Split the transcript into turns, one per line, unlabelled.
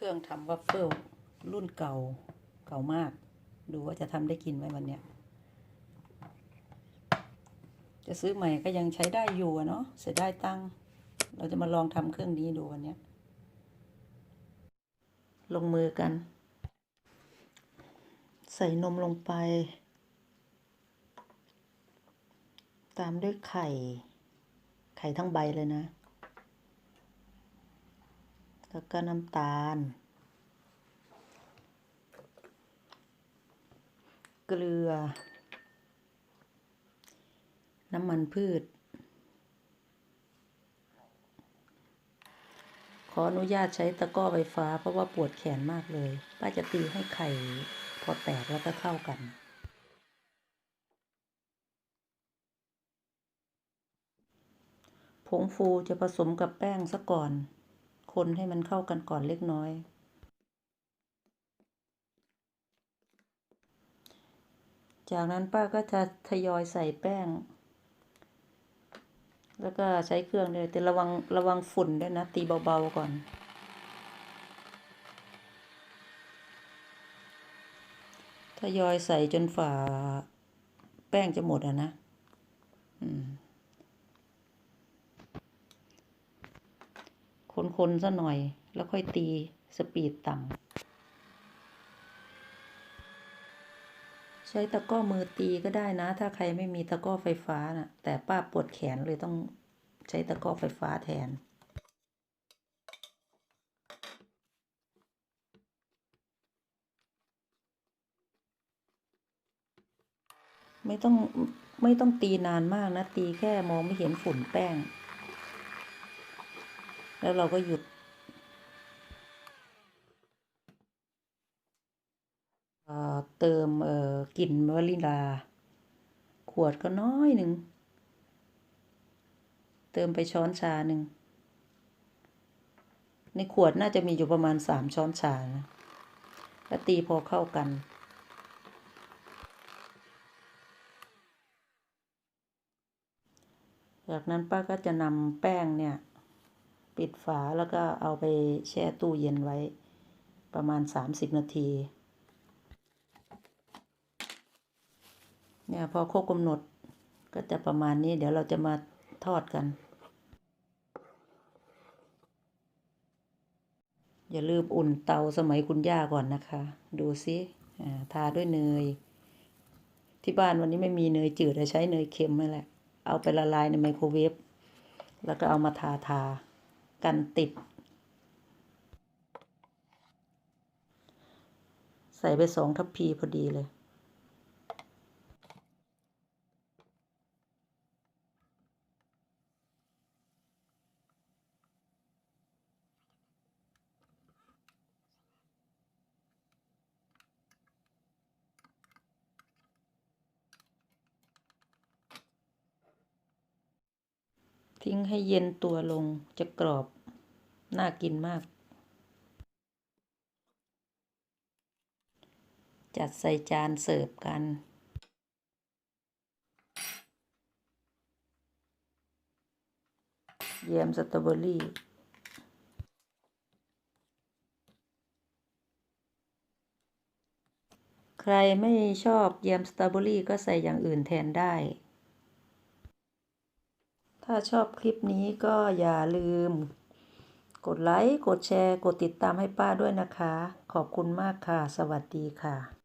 เครื่องทำวัฟเฟิลรุ่นเก่าเก่ามาก ดูว่าจะทำได้กินไหมวันเนี้ยจะซื้อใหม่ก็ยังใช้ได้อยู่เนาะเสียได้ตังเราจะมาลองทำเครื่องนี้ดูวันเนี้ยลงมือกัน ใส่นมลงไป ตามด้วยไข่ ไข่ทั้งใบเลยนะ แล้วก็น้ำตาล เกลือ น้ำมันพืช ขออนุญาตใช้ตะกร้อไฟฟ้า เพราะว่าปวดแขนมากเลย ป้าจะตีให้ไข่พอแตกแล้วก็เข้ากันผงฟูจะผสมกับแป้งซะก่อน คนให้มันเข้ากันก่อนเล็กน้อย จากนั้นป้าก็จะทยอยใส่แป้ง แล้วก็ใช้เครื่องเลยแต่ระวังระวังฝุ่นด้วยนะ ตีเบา ๆ ก่อน ทยอยใส่จนฝ่าแป้งจะหมดอะนะ อืม คนๆซะหน่อย แล้วค่อยตีสปีดต่ำใช้ตะก้อมือตีก็ได้นะ ถ้าใครไม่มีตะก้อไฟฟ้านะ่ะ แต่ป้าปวดแขนเลยต้องใช้ตะก้อไฟฟ้าแทนไม่ต้องไม่ต้องตีนานมากนะ ตีแค่มองไม่เห็นฝุ่นแป้ง แล้วเราก็หยุดเติมกลิ่นวานิลา ขวดก็น้อยหนึ่ง เติมไปช้อนชาหนึ่ง ในขวดน่าจะมีอยู่ประมาณสามช้อนชานะแล้วตีพอเข้ากันจากนั้นป้าก็จะนำแป้งเนี่ย ปิดฝาแล้วก็เอาไปแช่ตู้เย็นไว้ ประมาณ 30 นาที เนี่ยพอครบกำหนดก็จะประมาณนี้เดี๋ยวเราจะมาทอดกัน อย่าลืมอุ่นเตาสมัยคุณย่าก่อนนะคะ ดูซิทาด้วยเนย ที่บ้านวันนี้ไม่มีเนยจืดเลยใช้เนยเค็มนั่นแหละ เอาไปละลายในไมโครเวฟแล้วก็เอามาทาทา กันติด ใส่ไปสองทัพพีพอดีเลย ทิ้งให้เย็นตัวลงจะกรอบ น่ากินมาก จัดใส่จานเสิร์ฟกันแยมสตรอเบอรี่ใครไม่ชอบแยมสตรอเบอรี่ก็ใส่อย่างอื่นแทนได้ ถ้าชอบคลิปนี้ก็อย่าลืม กดไลค์ กดแชร์ กดติดตามให้ป้าด้วยนะคะ ขอบคุณมากค่ะ สวัสดีค่ะ